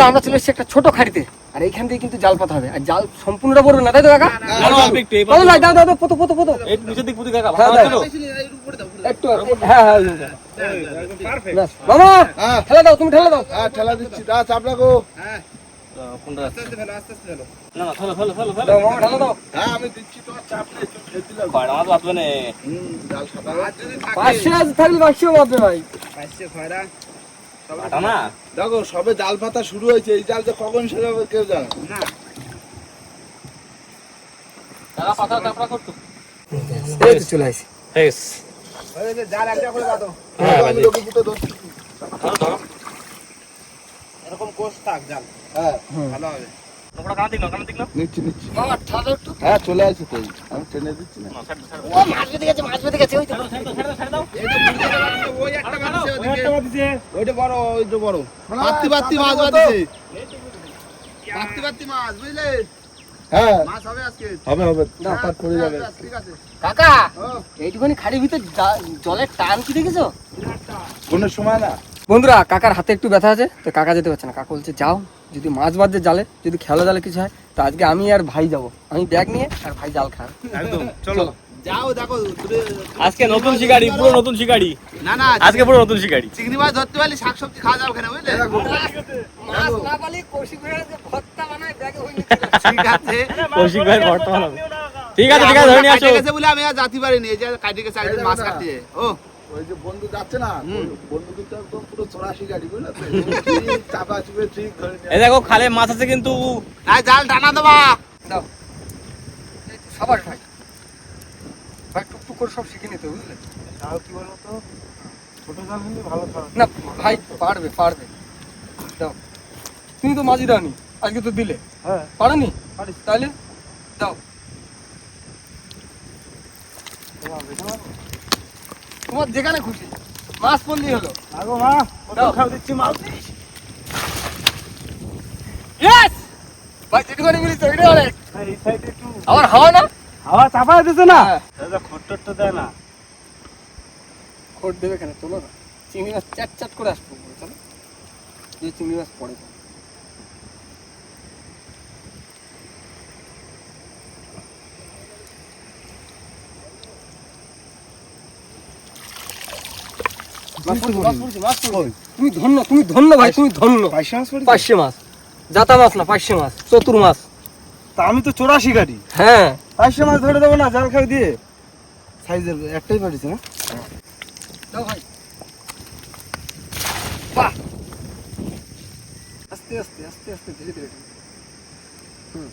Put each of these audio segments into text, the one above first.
বন্ধুরা আমরা চলে এসেছি একটা ছোট খাড়িতে। আর এইখান থেকে কিন্তু জাল পাতা হবে। আর জাল সম্পূর্ণটা পড়বে না তাই তো কাকা? না, না, দাও দাও দাও পতো পতো পতো। নিচের দিক পুঁতি কাকা হ্যাঁ, ভালো দাও। একটু হ্যাঁ হ্যাঁ। ব্যাস। মামা হ্যাঁ। ঠেলা দাও তুমি ঠেলা দাও। হ্যাঁ ঠেলা দিচ্ছি। দা চাপড়া গো। দাও দাও। হ্যাঁ পাঁচশো থাকলে পাঁচশো বাঁধবে ভাই। কাটা না? দেখো সবে জাল পাতা শুরু হয়েছে। এই জাল যে কখন শেষ হবে কেউ জানে না। পাতা চাপড়া করতো। এই তো চলে আসি। ঠিক জাল একটা করে বাঁধো হ্যাঁ, আমি লোকে দুটো। এরকম কোষ থাক জাল হ্যাঁ। ভালো হবে। হ্যাঁ চলে আমি দিচ্ছি না। ও মাছ বেঁধে গেছে মাছ বেঁধে গেছে ওই তো। ছাড় দাও, ছাড় দাও, ছাড় দাও। ওই একটা বাঁধছে ওই একটা বাঁধিছে। ওইটা বড় ওইটা বড়। বাত্তি বাত্তি মাছ বাঁধছে। বাত্তি বাত্তি মাছ বুঝলে? হ্যাঁ। মাছ হবে আজকে। হবে হবে। চাপাত পড়ে যাবে। ঠিক আছে। কাকা এইটুখানি খাড়ির ভিতর জলের টান কি দেখেছ? কোনো সময় না। বন্ধুরা কাকার হাতে একটু ব্যথা আছে তো কাকা যেতে পারছে না। কাকা বলছে যাও যদি মাছ বাদ দিয়ে জালে যদি খেলা জালে কিছু হয় তো আজকে আমি আর ভাই যাব। আমি ব্যাগ নিয়ে আর ভাই জাল খান একদম, চলো। যাও দেখো আজকে নতুন শিকারি পুরো নতুন শিকারি। না না আজকে পুরো নতুন শিকারি। চিংড়ি মাছ ধরতে পারলে শাকসবজি খাওয়া যাবে ওখানে বুঝলে? মাছ না কৌশিক ভাইয়ের যে ভর্তা বানায় ব্যাগে হয়ে ঠিক আছে। কৌশিক ভাই বর্তমান হবে ঠিক আছে ঠিক আছে ধরে নিয়ে আসো। কাটে গেছে বলে আমি আর পারিনি এই যে কাটে গেছে একদিন মাছ কাটতে ও। ওই যে বন্ধু যাচ্ছে না বন্ধু কিন্তু একদম পুরো চৌরাশি গাড়ি বুঝলে ঠিক চাপা চুপে ঠিক ধরে এই দেখো খালে মাছ আছে কিন্তু। আয় জাল টানা দেবা। দাও। সবার ভাই। ভাই টুকটুক করে সব শিখে নিতে বুঝলে? তাও কি বলব তো ছোট জাল কিন্তু ভালো না ভাই পারবে পারবে। দাও। তুমি তো মাঝি দাওনি আজকে তো দিলে। হ্যাঁ। পারোনি? তাহলে? দাও। তোমার যেখানে খুশি। মাছ পড়লেই হলো। আগো মা। খাও দিচ্ছি মাছ। ইয়েস ভাই অনেক এই সাইডে একটু। আমার হাওয়া না? হাওয়া চাপা দিতেছে না? হ্যাঁ। দাদা খট্টর তো দেয় না। খোট দেবে কেন? চলো না। চিংড়ি মাছ চ্যাট চ্যাট করে আসব। চলো। যে চিংড়ি মাছ পড়ে মাছ পড়ছে, মাছ পড়ছে, মাছ পড়ছে। তুমি ধন্য তুমি ধন্য ভাই তুমি ধন্য? পাঁচশো মাছ জাতা মাছ না পাঁচশো মাছ চতুর মাছ তা আমি তো চৌরাশি গাড়ি। হ্যাঁ। পাঁচশো মাছ ধরে দেবো না জাল খাই দিয়ে। সাইজের একটাই পাঠিয়েছে না? ভাই। বাহ! আস্তে আস্তে আস্তে আস্তে ধীরে ধীরে। হুম।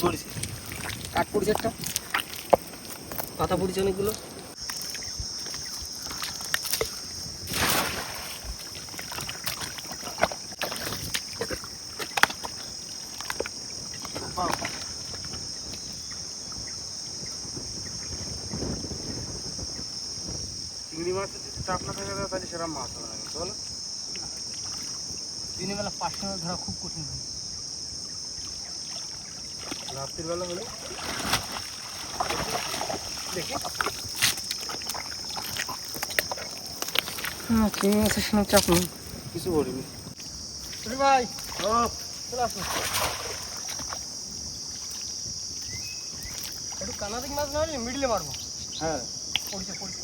কাঠ পড়ছে একটা? পাতা পড়ছে অনেকগুলো। চিংড়ি মাছ যদি চাপ না থাকে তাহলে সেরকম মাছ হবে না বলো। দিনের বেলা পাঁচশো ধরা খুব কঠিন হয়। রাত্রির বেলা হলে। দেখি। হ্যাঁ চিংড়ি মাছের সঙ্গে চাপ নেই। কিছু করিনি ভাই। চলে আসুন। একটু কানাদিক মাছ না মিডলে মারবো। হ্যাঁ। পড়ছে পড়ছে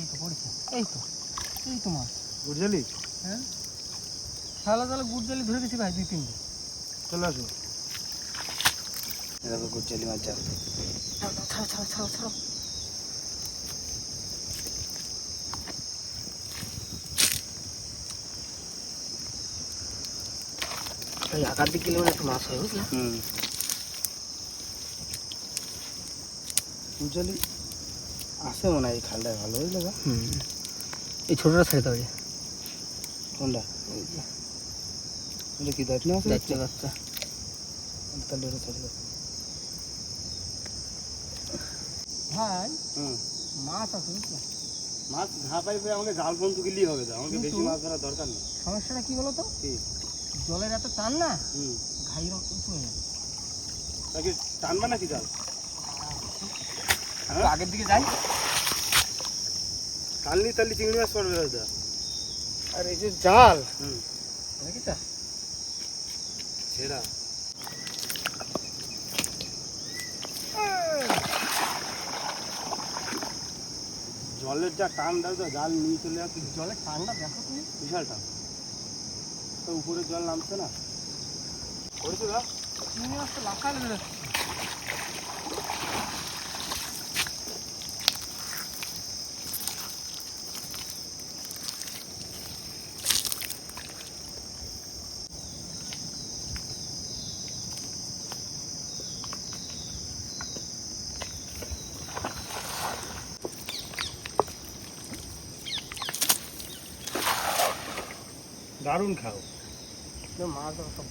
এই তো পড়ছে এই তো এই তো মাছ বুঝলি হ্যাঁ? শালা তাহলে গুড় জালি ধরে গেছি ভাই দুই তিনটে চলে আসো। দেখো গুচ্ছালি মাছ জাল। ছাড়ো ছাড়ো ছাড়ো ছাড়ো। এই আকার দিকে মানে একটু মাছ হয় বুঝলা? হুম। বুঝলি আছে মনে হয় এই খালটায় ভালো হইল গা। হুম। এই ছোটোটা ছেড়ে দেবে কোনটা? এটা কি দাঁত না বাচ্চা তাহলে এটা ছেড়ে দাও। ভাই হুম। মাছ আছে মাছ ঘা পাইবে আমাকে জাল পর্যন্ত গেলেই হবে তো। আমাকে বেশি মাছ ধরার দরকার নেই। সমস্যাটা কি বলো তো কি? জলের এত টান না? হুম। ঘাইর উঁচু হয়ে যায়। তাকে টানবে নাকি জাল? একটু আগের দিকে যাই। টানলি তাহলে চিংড়ি মাছ পড়বে হয়তো আর এই যে জাল হুম। ছেড়া। জলের যা টান দাও জাল নিয়ে চলে যাচ্ছে। জলের টানটা দেখো তুমি। বিশাল টান তো উপরে জল নামছে না। পড়েছে দা চিংড়ি মাছ তো লাফালে বেরোচ্ছে দারুণ খাও। মাছ ধরো সব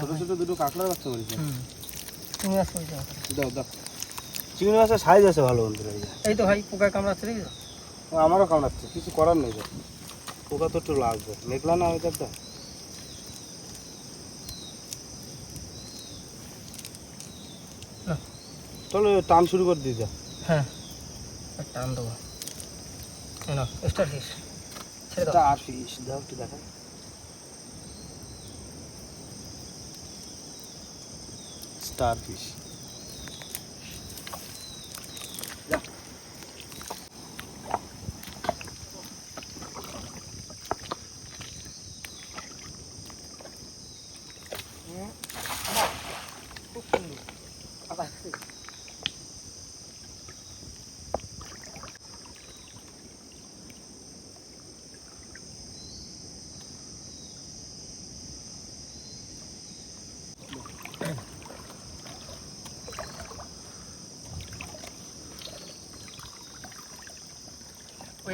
ছোট ছোট দুটো কাঁকড়ার বাচ্চা করেছে। চিংড়ি মাছ পড়েছে দাও দাও। চিংড়ি মাছের সাইজ আছে ভালো বন্ধুরা এই তো ভাই পোকায় কামড়াচ্ছে দেখেছ আমারও কামড়াচ্ছে কিছু করার নেই পোকা তো একটু লাগবে। মেঘলা না। চলো টান শুরু করে দিতে হ্যাঁ টান দেবো এই নাও স্টার ফিশ ছেড়ে দাও এটা দাও। একটু দেখা স্টার ফিশ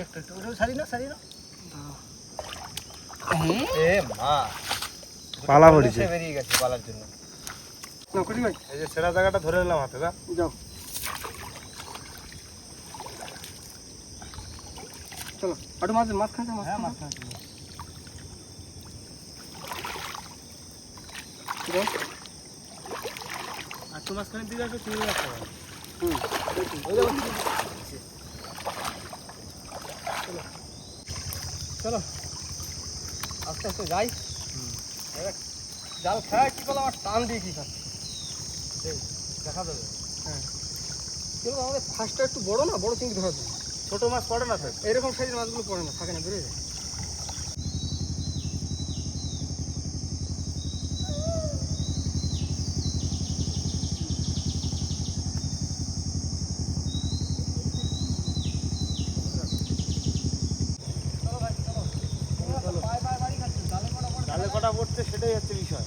একটু একটু ওটাও ছাড়ি না ছাড়ি না এ মা পালা পড়েছে বেরিয়ে গেছে পালার জন্য। না ভাই এই যে সেরা জায়গাটা ধরে নিলাম হাতে দা যাও। চলো আটু মাছ মাছ খাচ্ছে মাছ। হ্যাঁ খাচ্ছে। মাছ খাচ্ছি আর তো মাঝখানে দিকে হুম ওই দেখো চলো। আস্তে আস্তে যাই। জাল খায় কি করলাম আর টান দিয়ে কি খাচ্ছে দেখা যাবে। কিন্তু আমাদের ফার্স্টটা একটু বড় না? বড় চিংড়ি ধরা ছোটো ছোট মাছ পড়ে না স্যার এরকম সাইজের মাছগুলো পড়ে না থাকে না বেরিয়ে যায়। কটা পড়ছে সেটাই হচ্ছে বিষয়।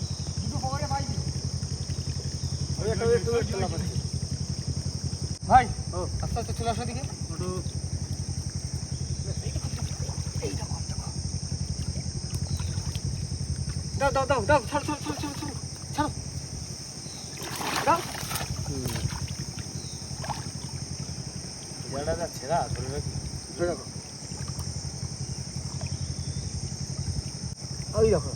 ভাই ও। আস্তে আস্তে চলে আসো দিকে ওটু। দাও দাও দাও দাও ছাড়ো ছাড়ো ছাড়ো ছাড়ো ছাড়ো ছাড়ো। দাও। জালটা যা ছেঁড়া ধরে রাখি ধরে রাখো ওই দেখো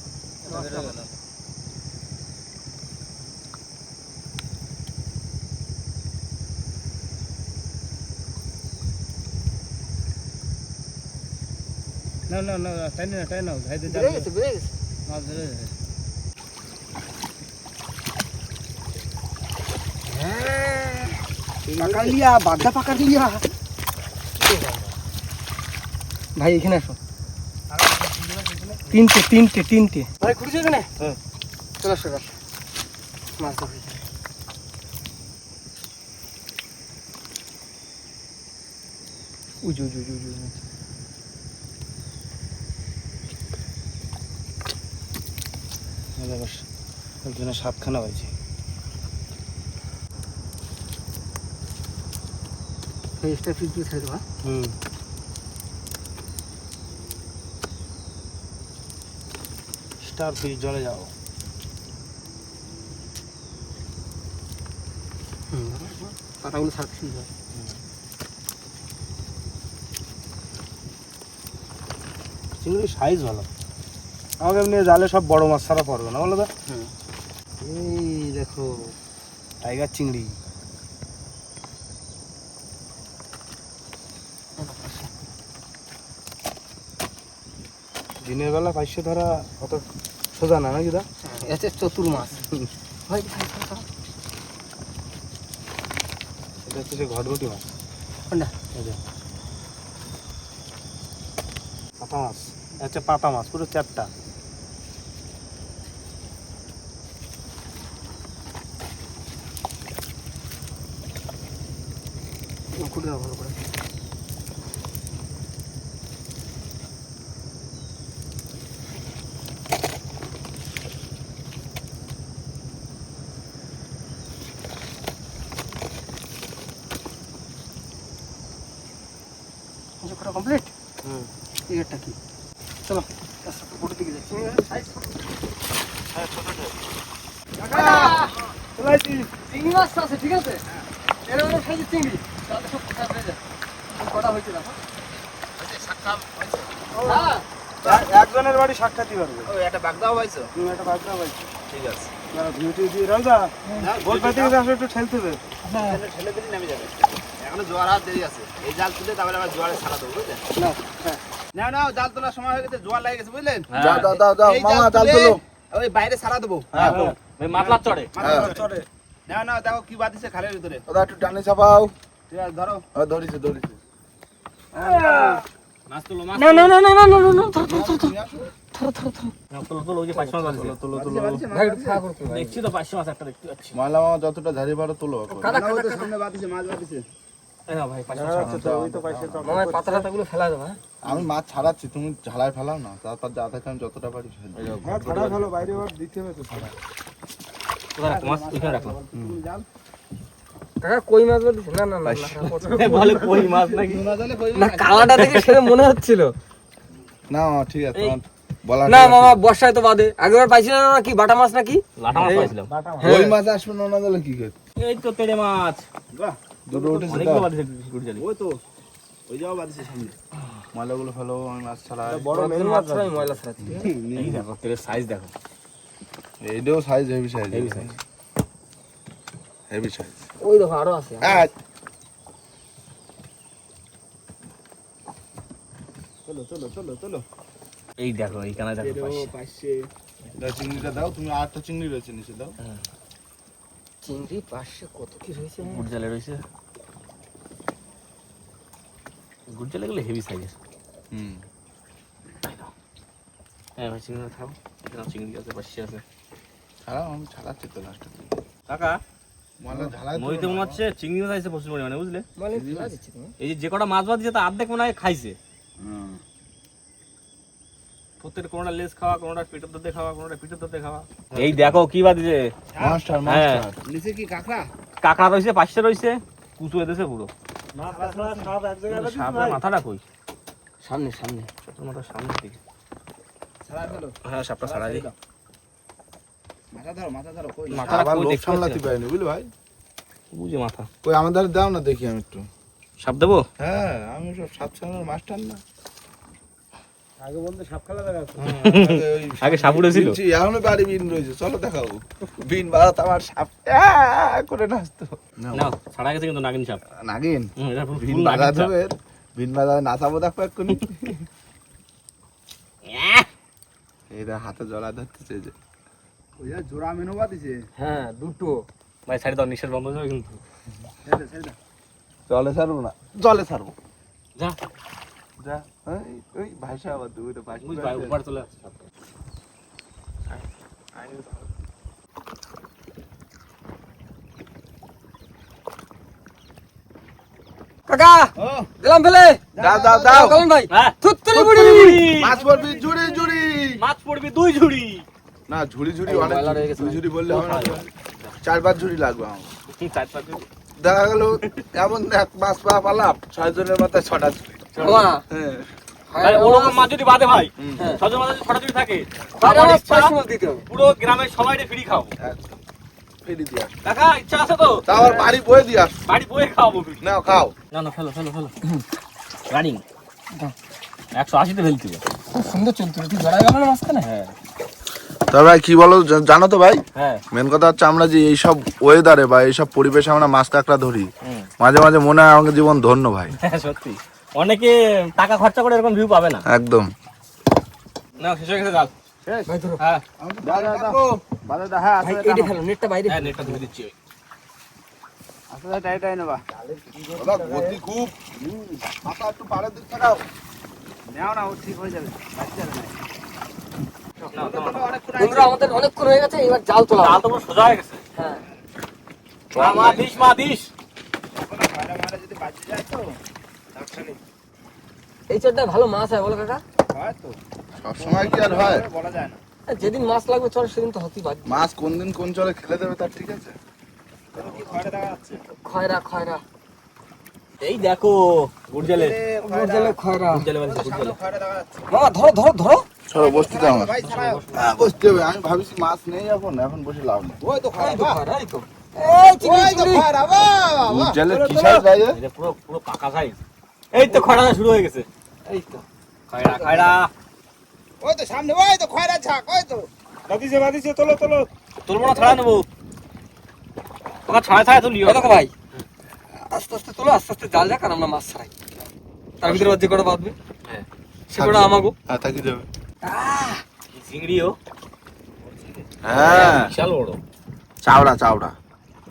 না না না টাইম না টাইম না জাল বেরিয়ে গেছে বেরিয়ে গেছে মাছ ধরে পাকা লিয়া বাগদা পাকা লিয়া ভাই এখানে আসো তিনটে তিনটে তিনটে ভাই খুঁড়ছে এখানে হ্যাঁ। চলে আসো মাছ ধরো উজু উজু উজু উজু একজনের সাতখানা পাইছে ফেসটা ফিস ছেড়ে দেবো হ্যাঁ? হুম। স্টার ফিশ জলে যাও। পাতাগুলো সার ফিস হয় চিংড়ির সাইজ ভালো। আমাকে এমনি জালে সব বড় মাছ ছাড়া পড়বে না বলো তো? হুম। এই দেখো টাইগার চিংড়ি। দিনের বেলা পাইছে ধরা অত সোজা না নাকি দা? এতে চতুর মাছ। এটা হচ্ছে যে ঘটঘটি মাছ। যে। পাতা মাছ। আচ্ছা পাতা মাছ পুরো চারটা। খুঁটে দাও ভালো করে আচ্ছা, ফটো কমপ্লিট হুম। এটা কি? চলো ফটো দিকে যাচ্ছি। সাইজ ফটো ঠিক আছে? এর মানে চিংড়ি। একজনের বাড়ি সাক্ষাৎই পারবে একটা বাগদাও পাইছো? তুমি একটা বাগদা পাই ঠিক আছে। ভিডিও দিয়ে রাজা গোল পাতি আসলে একটু ঠেলতে হবে হ্যাঁ ঠেলে দিলে নেমে যাবে। এখনও জোয়ার হাত দেরি আছে। এই জাল তুলে তারপরে আবার জোয়ারে ছাড়া দেবো বুঝলেন না হ্যাঁ। না না জাল তোলার সময় হয়ে গেছে জোয়ার লেগে গেছে বুঝলেন? দাও দাও দাও দাও মামা জাল তোলো ওই বাইরে ছাড়া দেবো। হ্যাঁ মাতলা চড়ে। হ্যাঁ। না না দেখো কি বাদ দিছে খালের ভিতরে। ওটা একটু টানে চাপাও। আমি মাছ ছাড়াচ্ছি তুমি ঝালায় ফেলাও না। তারপর যা থাকে আমি যতটা পারি ফেলো বাইরে দিতে হবে তো। ছাড়া রাখো কাকা কই মাছ বলছিস? না না না বলে কই মাছ নাকি? কই না কালাটা দেখে সেটা মনে হচ্ছিল। না ঠিক আছে বলা না মামা বর্ষায় তো বাদে। আগেবার পাইছিলাম না কি বাটা মাছ নাকি? লাটা মাছ পাইছিলাম ওই মাছ। আসবে না না দিলে কি করে এই তো তেড়ে মাছ। বাহ দুটো উঠেছে ওই তো ওই যাও বাদ দিছে সামনে। ময়লাগুলো ফেলো আমি মাছ ছাড়াই বড় মেল মাছ ছাড়াই ময়লা ছাড়া এই দেখো তেড়ের সাইজ দেখো। এইটাও size heavy size heavy size heavy size ওই দেখো আরও আছে। চলো চলো চলো চলো। এই দেখো এইখানে দেখো। পাইছে চিংড়িটা দাও তুমি আটটা চিংড়ি রয়েছে নিচে দাও। চিংড়ি পাশে কত কি রয়েছে? গুড় জালে রয়েছে। গুড় জালে গুলো হেভি সাইজের হুম। হ্যাঁ ভাই চিংড়ি খাও। এখানে চিংড়ি আছে পাঁচশো আছে। ছাড়াও আমি ছাড়াচ্ছি তো লাস্টে কাকা? ময়লা ঝালাই তো মনে হচ্ছে চিংড়ি মাছ আছে প্রচুর পরিমাণে বুঝলে? ফেলা দিচ্ছি তুমি। এই যে যে কটা মাছ বাদ দিয়েছে তা অর্ধেক মনে হয় খাইছে। হুম। প্রত্যেকটা লেজ খাওয়া কোনোটা পিঠের দতে খাওয়া কোনোটা পিঠের দতে খাওয়া। এই দেখো কি বাদ দিছে। মাস্টার। মাস্টার। নিচে কি কাঁকড়া? কাঁকড়া রয়েছে পাঁচশো রয়েছে কুচু এদেছে পুরো। মাথাটা কই? সামনে সামনে। ছোটোর মাথা সামনের দিকে। হ্যাঁ সাপটা ছাড়া দিই। মাথা ধরো মাথা ধরো কই? আবার লোক সামলাতে পারিনি বুঝলি ভাই? বুঝে মাথা। কই আমাদের দাও না দেখি আমি একটু। সাপ দেবো? হ্যাঁ আমি সব সাত সালের মাস্টার না। আগে বলতে সাপ খেলা দেখা আগে সাপ উড়েছিল? এখনও বাড়ি বিন রয়েছে চলো দেখাবো। বিন বাড়াত আমার সাপ করে নাচতো। নাও ছাড়া গেছে কিন্তু নাগিন সাপ। নাগিন? নাচাবো দেখো এক্ষুনি। হাতে জলা ধরতেছে যা জোড়া দিছে হ্যাঁ দুটো। ভাই সাইড দাও নিঃশ্বাস বন্ধ যাবে কিন্তু ছেড়ে দে, ছেড়ে দে। জলে ছাড়বো না? জলে ছাড়বো। যা। যা। ওই ওই ভাইসা আবার দুটো পাখি বুঝ ভাই উপরে চলে আসছে কাকা দিলাম ফেলে। দাও দাও দাও। ভাই। বুড়ি মাছ পড়বি ঝুড়ি ঝুড়ি মাছ পড়বি দুই ঝুড়ি। না ঝুড়ি ঝুড়ি অনেক দুই ঝুড়ি বললে হবে না চার পাঁচ ঝুড়ি লাগবে আমার। চার পাঁচ দেখা গেল এমন এক মাছ পা পালাম ছয় জনের মাথায় ছটা ঝুড়ি। হ্যাঁ। ওরকম মাছ যদি বাদে ভাই হ্যাঁ। ছজন মাছ যদি ছটা থাকে পুরো গ্রামের ফ্রি খাব দিয়ে। কাকা ইচ্ছা আছে তো? তা আবার বাড়ি বয়ে দিয়ে আস। বাড়ি বয়ে খাওয়াবো খাও। না না ফেলো ফেলো ফেলো। রানিং একশো আশিতে ফেলতে খুব সুন্দর চলতো তুই গেল না মাঝখানে? হ্যাঁ। তা ভাই কি বলো জানো তো ভাই? হ্যাঁ। মেন কথা হচ্ছে আমরা যে এইসব ওয়েদারে বা এইসব পরিবেশে আমরা মাছ কাঁকড়া ধরি মাঝে মাঝে মনে হয় আমাকে জীবন ধন্য ভাই। হ্যাঁ সত্যি। অনেকে টাকা খরচা করে এরকম ভিউ পাবে না। একদম। না শেষ হয়ে গেছে জাল হ্যাঁ। হ্যাঁ হ্যাঁ খুব। মাথা একটু পাড়ের দিক থাকাও নাও না ও ঠিক হয়ে যাবে বাচ্চা না নাও, নাও, নাও। বন্ধুরা আমাদের অনেকক্ষণ হয়ে গেছে এবার জাল তোলা জাল। তো সোজা হয়ে গেছে। হ্যাঁ। মা, দিস মা দিস। যদি যায় তো এই ভালো মাছ হয় বলো কাকা? হয় তো সবসময় কি আর হয়? বলা যায় না যেদিন মাছ লাগবে চল সেদিন তো হতেই পারি। মাছ কোন দিন কোন চলে খেলে দেবে তার ঠিক আছে। খয়রা খয়রা। এই দেখো গুড়জালে গর্জালে খয়রা। গুড়জালে গুড়জালে খয়টা দেখা যাচ্ছে মামা ধরো ধরো ধরো। চলো বসতে দাও আমার হ্যাঁ বসতে হবে। আমি ভাবিছি মাছ নেই এখন এখন বসে লাভ নেই। ওই তো তো বাহ। তো। এই চিংড়ি চিংড়ি। খয়টা বাহ বাহ জলে কি সাইজ ভাই এটা পুরো পুরো পাকা সাইজ। এই তো খয়রা শুরু হয়ে গেছে। এই তো। খয়রা খয়রা। ওই তো সামনে ওই তো খয়রা ঝাক ওই তো। বাদিছে বাদিছে তোলো তোলো। তুলবো না ছাড়া নেব। ওকে ছাড়া ছাড়া তুলিও। এই দেখো ভাই। আস্তে আস্তে তোলো আস্তে আস্তে জাল যাক আর আমরা মাছ ছাড়াই। তার ভিতরে যে কটা বাঁধবে? হ্যাঁ। সে কটা আমাগো। হ্যাঁ থাকি যাবে। চিংড়িও। হ্যাঁ। বিশাল বড়। চাওড়া চাওড়া।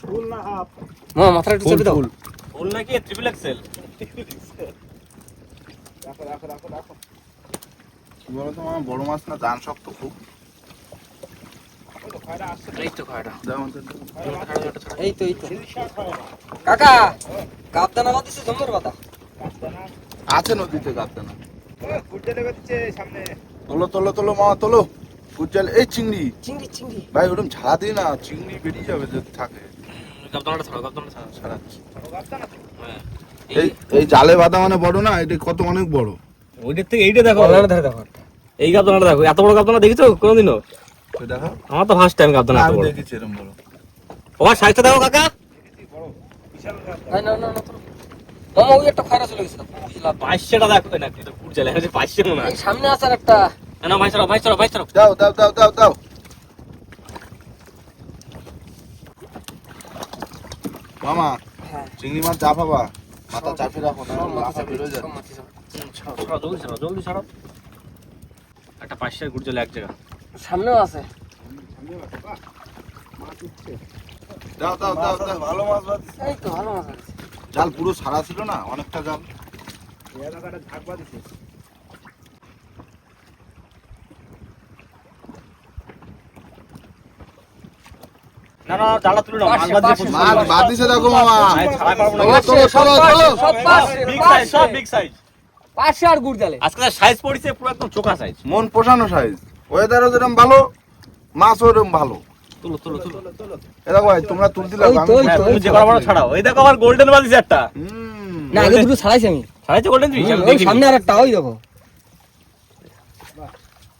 ফুল না হাফ মামা মাথাটা একটু চেপে দাও। ফুল নাকি ট্রিপল এক্সেল রাখো রাখো রাখো রাখো। কি বলতো আমার বড় মাছ না জান শক্ত খুব। ওই তো এই তো এই তো। কাকা আছে নদীতে কাটতে না ওই গুড়তে লেগে দিচ্ছে সামনে। তোলো তোলো তোলো মামা তোলো। কুচাল এই চিংড়ি। চিংড়ি চিংড়ি। ভাই ওরকম ঝাড়া দিই না চিংড়ি বেরিয়ে যাবে যদি থাকে। হ্যাঁ এই এই জালে বাঁধা মানে বড় না এটা কত অনেক বড়? ওইটার থেকে এইটা দেখো। দেখো। এই গাবদানাটা দেখো এত বড় গাবদানা দেখেছ কোনোদিনও? দেখো। আমার তো ফার্স্ট টাইম গাবদানা এত আমি বড়। দেখেছি এরকম বড়। ওর সাইজটা দেখো কাকা। বড় বিশাল না না না। মামা ওই একটা খয়রা চলে গেছে। বুঝলাম। পাঁচশোটা দেখো না এটা পুর চালে হচ্ছে পাঁচশো মনে হয়। সামনে আছে আর একটা না ভাই চলো ভাই চলো ভাই দাও দাও দাও দাও দাও। মামা হ্যাঁ। চিংড়ি মাছ চা পাবা মাথা চাপে রাখো না মাথা যাবে জলদি ছাড়ো একটা পাঁচশোর গুড় চলে এক জায়গা। সামনেও আছে। দাও দাও দাও দাও। ভালো মাছ এই তো ভালো মাছ আছে। জাল পুরো সারা ছিল না অনেকটা জাল। এলাকাটা ঝাঁকবা দিচ্ছে মাছ মাছ মন পোষানো সাইজ ওয়েদারও যেরকম ভালো মাছও এরকম ভালো। তুলো তুলো তুলো। এ দেখো ভাই তোমরা তুলতে লাগো তো, ওই তো, তুমি যে করা ছাড়াও এই দেখো আমার গোল্ডেন বাজিছে একটা না আগে দুটো ছাড়াইছি আমি। ছাড়াইছে গোল্ডেন তুই ওই সামনে আর ওই দেখো।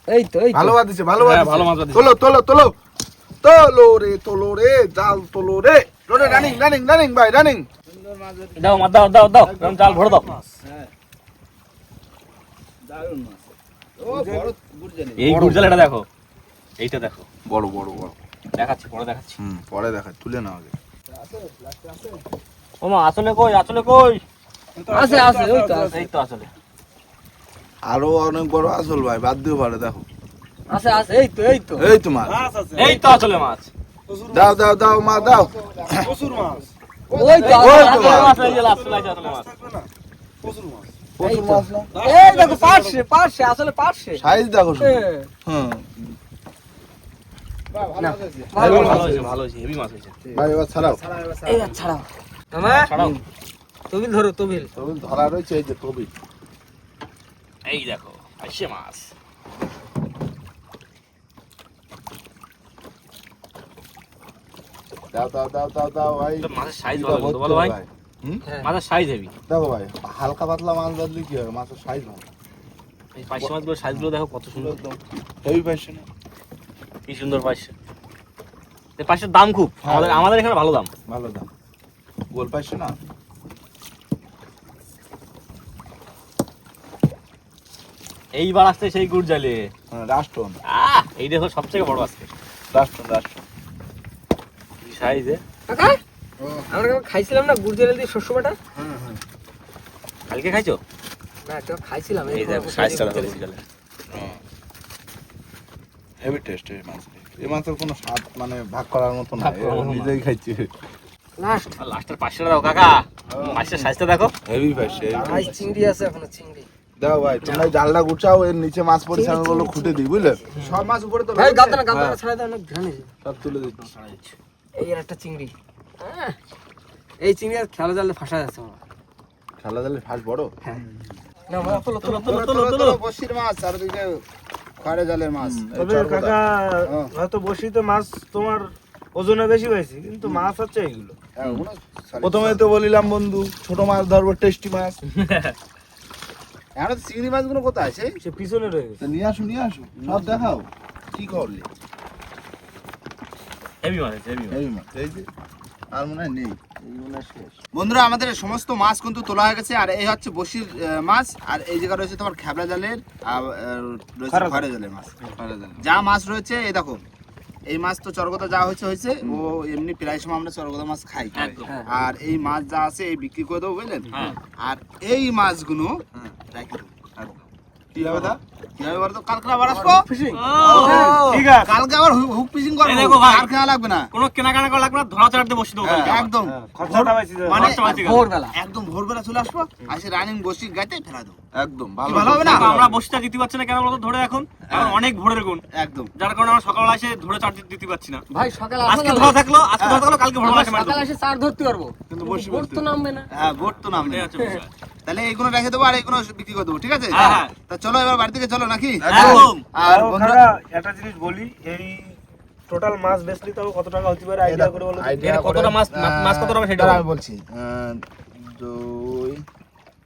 এই তো এই তো। ভালো বাদিছে ভালো ভালো মাছ বাদিছে। তোলো তোলো তোলো। তোলো রে তোলো রে জাল তোলো রে। রে রানিং রানিং রানিং ভাই রানিং দাও মাছ দাও দাও দাও। জাল ভরে দাও। দারুণ মাছ। ও বড় গুড় জানি এই এটা দেখো। এইটা দেখো। বড় বড় বড়। দেখাচ্ছি পরে দেখাচ্ছি। হুম পরে দেখা তুলে নাও আগে। ও মা আসলে কই আসলে কই? আছে আছে ওই তো আছে এই তো আসলে। আরও অনেক বড় আসল ভাই বাদ দিও পারে দেখো। আছে আছে এই তো এই তো। এই তো মাছ। এই তো আসলে মাছ। দাও দাও দাও মা দাও। প্রচুর মাছ। ওই তো ওই তো মাছ। আসলে মাছ। প্রচুর মাছ। প্রচুর মাছ। এই দেখো পাশে পাশে আসলে পাশে সাইজ দেখো হুম বাহ ভালো না। ভালো ভালো হয়েছে ভালো হয়েছে হেভি মাছ হয়েছে। ভাই এবার ছাড়াও। এবার এই ছাড়া। আর ছাড়াও। মামা? ছাড়াও। তবিল ধরো তবিল। তবে ধরা রয়েছে এই যে তবি এই দেখো আসছে মাছ। দাও দাও দাও দাও দাও ভাই। মাছের সাইজ এটা ভালো বলো ভাই। হ্যাঁ। মাছের সাইজ হেভি দেখো ভাই হালকা পাতলা মাছ ধরলে কি হবে? মাছের সাইজ ভালো। এই পাঁচশো মাছগুলো সাইজগুলো দেখো কত সুন্দর। একদম। হেভি পাইছে না। কি সুন্দর পাইছে এই দাম খুব। হ্যাঁ। আমাদের আমাদের এখানে ভালো দাম। ভালো দাম। গোল পাইছে না? এইবার আসছে সেই গুড় জালে হ্যাঁ রাষ্ট্রন। আহ এই দেখো সবথেকে বড় আজকে। রাষ্ট্রন রাষ্ট্রন। কি সাইজে কাকা আমরা কেমন খাইছিলাম না গুড় জেলে দিয়ে শস্য বাটা? কালকে খাইছো? না একটা খাইছিলাম এই দেখো সাইজটা দেখো হেভি টেস্ট এই মাছ এই মাছের কোনো স্বাদ মানে ভাগ করার মতো না। নিজেই খাইছি লাস্ট লাস্টের পাঁচশো দাও কাকা মাছের সাইজটা দেখো হেভি পাইছে ভাই চিংড়ি আছে এখনও চিংড়ি দাও ভাই তোমরা জালটা গুছাও এর নিচে মাছগুলো খুঁটে দিই বুঝলে সব মাছ উপরে তো ভাই গাদা না গাদা হ্যাঁ। না ছাড়া দাও অনেক ঘানে সব তুলে দিচ্ছি এই একটা চিংড়ি এই চিংড়ি আর খেলা জালে ফাঁসা যাচ্ছে আমার খেলা জালে ফাঁস বড় হ্যাঁ না তোলো তোলো তোলো তোলো তোলো বসির মাছ চারদিকে খয়রা জালের মাছ। তবে কাকা হ্যাঁ। হয়তো বসিতে মাছ তোমার ওজনে বেশি পাইছি কিন্তু মাছ হচ্ছে এইগুলো প্রথমে তো বলিলাম বন্ধু ছোট মাছ ধরবো টেস্টি মাছ। এখন চিংড়ি মাছগুলো কোথায় আছে? সে পিছনে রয়ে গেছে। নিয়ে আসো নিয়ে আসো সব দেখাও কি করলি? হেভি মাছ হেভি মাছ এই যে। আর মনে হয় নেই। হয় বন্ধুরা আমাদের সমস্ত মাছ কিন্তু তোলা হয়ে গেছে আর এই হচ্ছে বসির মাছ আর এই জায়গা রয়েছে তোমার খেবলা জালের আর রয়েছে খয়রা জালের মাছ যা মাছ রয়েছে এই দেখো এই মাছ তো চরগদা যা হয়েছে হয়েছে ও এমনি প্রায় সময় আমরা চরগদা মাছ খাই। হ্যাঁ। আর এই মাছ যা আছে এই বিক্রি করে দেবো বুঝলেন? হ্যাঁ। আর এই মাছগুলো রাখি। দেবো। কি হবে তা কি হবে বলো তো? কালকে আবার আসব। ফিশিং। ঠিক আছে। কালকে আবার হুক পিচিং করব। এই দেখো ভাই। আর খেয়া লাগবে না। কোনো কেনাকাটা করা লাগবে না ধরা চড়াতে বসে দেবো কালকে আবার। একদম। খরচাটা পাইছি যে। খরচা বাঁচে গেল। ভোরবেলা। চলে আসব আসে রানিং বসি গাইতে ফেলা দেবো। একদম ভালো ভালো হবে না? আমরা বসিটা দিতে পারছি না কেন বলতো ধরে এখন এখন অনেক ভোরের গুণ। একদম। যার কারণে আমরা সকালবেলা এসে ধরে চার দিতে পারছি না। ভাই সকালে আজকে ধরা থাকল আজকে ধরা থাকল কালকে ভোরবেলা মার সকালে। এসে চার ধরতে পারব। কিন্তু বসি বোট তো নামবে না। হ্যাঁ ভোট তো নাম এটাই হচ্ছে তাহলে এইগুলো রেখে দেবো আর এইগুলো বিক্রি করে দেবো ঠিক আছে? হ্যাঁ, হ্যাঁ। তা চলো এবার বাড়ি থেকে চলো নাকি? আর বন্ধুরা একটা জিনিস বলি এই টোটাল মাছ বেচলে তবে কত টাকা হতে পারে? আইডিয়া করে বলো কতটা মাছ? মাছ কত হবে সেটা আমি বলছি দুই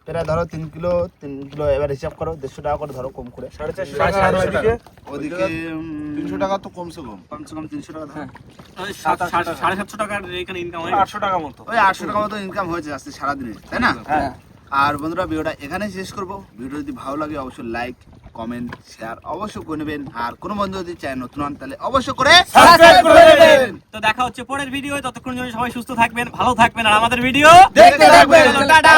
প্রায় ধরো তিন কিলো তিন কিলো এবার হিসাব করো দেড়শো টাকা করে ধরো কম করে। সাড়ে চারশো টাকা আর ওদিকে তিনশো টাকা তো কমসে কম। কমসে কম তিনশো টাকা সাত- সাড়ে সাতশো টাকার এখানে ইনকাম হয়। আটশো টাকা মতো। ওই আটশো টাকা মতো ইনকাম হয়েছে আজকে সারাদিনে তাই না? হ্যাঁ। আর বন্ধুরা ভিডিওটা এখানে শেষ করব। ভিডিও যদি ভালো লাগে অবশ্যই লাইক কমেন্ট শেয়ার অবশ্যই করে নেবেন। আর কোনো বন্ধু যদি চায় নতুন হন তাহলে অবশ্যই করে সাবস্ক্রাইব করে নেবেন। তো দেখা হচ্ছে পরের ভিডিও ততক্ষণ জন্য সবাই সুস্থ থাকবেন ভালো থাকবেন আর আমাদের ভিডিও দেখতে থাকবেন। টাটা!